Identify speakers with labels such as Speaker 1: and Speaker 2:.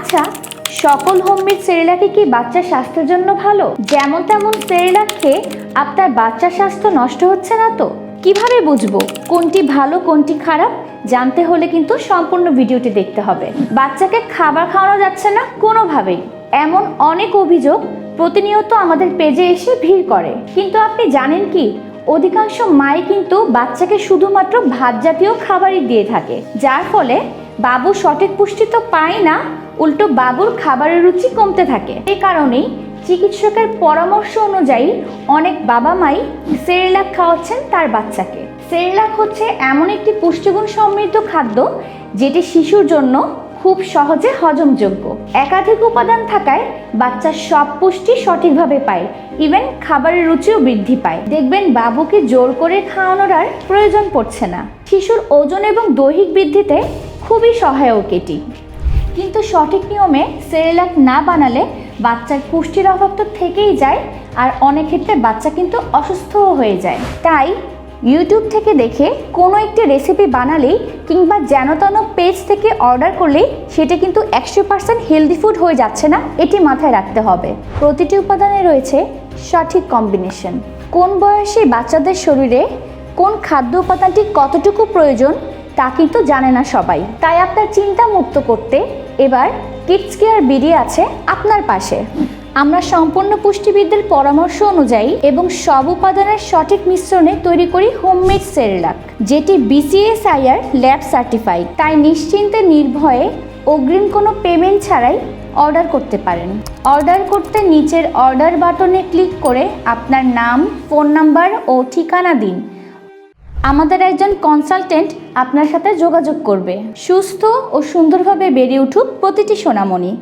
Speaker 1: আচ্ছা সকল হোমমেড সেরেলাকে কি বাচ্চার স্বাস্থ্যের জন্য ভালো? যেমন তেমন সেরেলাক খেয়ে আপনার বাচ্চার স্বাস্থ্য নষ্ট হচ্ছে না তো? কীভাবে বুঝব? কোনটি ভালো, কোনটি খারাপ? জানতে হলে কিন্তু সম্পূর্ণ ভিডিওটি দেখতে হবে। বাচ্চাকে খাবার খাওয়ানো যাচ্ছে না কোনোভাবেই। এমন অনেক অভিযোগ প্রতিনিয়ত আমাদের পেজে এসে ভিড় করে। কিন্তু আপনি জানেন কি? অধিকাংশ মাই কিন্তু বাচ্চাকে শুধুমাত্র ভাত জাতীয় খাবারই দিয়ে থাকে। যার ফলে বাবু সঠিক পুষ্টি তো পায় না, উল্টো বাবুর খাবারের রুচি কমতে থাকে। এই কারণেই চিকিৎসকের পরামর্শ অনুযায়ী অনেক বাবা মাই সেরেলাক খাওয়াচ্ছেন তার বাচ্চাকে। সেরেলাক হচ্ছে এমন একটি পুষ্টিগুণ সমৃদ্ধ খাদ্য যেটি শিশুর জন্য খুব সহজে হজমযোগ্য। একাধিক উপাদান থাকায় বাচ্চার সব পুষ্টি সঠিকভাবে পায়, ইভেন খাবারের রুচিও বৃদ্ধি পায়। দেখবেন বাবুকে জোর করে খাওয়ানোর আর প্রয়োজন পড়ছে না। শিশুর ওজন এবং দৈহিক বৃদ্ধিতে খুবই সহায়ক এটি। কিন্তু সঠিক নিয়মে সেরেলাক না বানালে বাচ্চার পুষ্টির অভাব তো থেকেই যায় আর অনেক ক্ষেত্রে বাচ্চা কিন্তু অসুস্থও হয়ে যায়। তাই ইউটিউব থেকে দেখে কোনো একটি রেসিপি বানালেই কিংবা যেন তেন পেজ থেকে অর্ডার করলেই সেটা কিন্তু একশো পার্সেন্ট হেলদি ফুড হয়ে যাচ্ছে না, এটি মাথায় রাখতে হবে। প্রতিটি উপাদানে রয়েছে সঠিক কম্বিনেশন কোন বয়সে বাচ্চাদের শরীরে কোন খাদ্য উপাদানটি কতটুকু প্রয়োজন তা কিন্তু জানে না সবাই। তাই আপনার চিন্তা মুক্ত করতে এবার কিডস কেয়ার বিডি আছে আপনার পাশে। আমরা সম্পূর্ণ পুষ্টিবিদদের পরামর্শ অনুযায়ী এবং সব উপাদানের সঠিক মিশ্রণে তৈরি করি হোমমেড সেরেলাক, যেটি বিসিএসআইআর ল্যাব সার্টিফাইড। তাই নিশ্চিন্তে, নির্ভয়ে, অগ্রিম কোনো পেমেন্ট ছাড়াই অর্ডার করতে পারেন। অর্ডার করতে নিচের অর্ডার বাটনে ক্লিক করে আপনার নাম, ফোন নাম্বার ও ঠিকানা দিন। আমাদের একজন কনসালটেন্ট আপনার সাথে যোগাযোগ করবে। সুস্থ ও সুন্দরভাবে বেড়ে উঠুক প্রতিটি সোনামণি।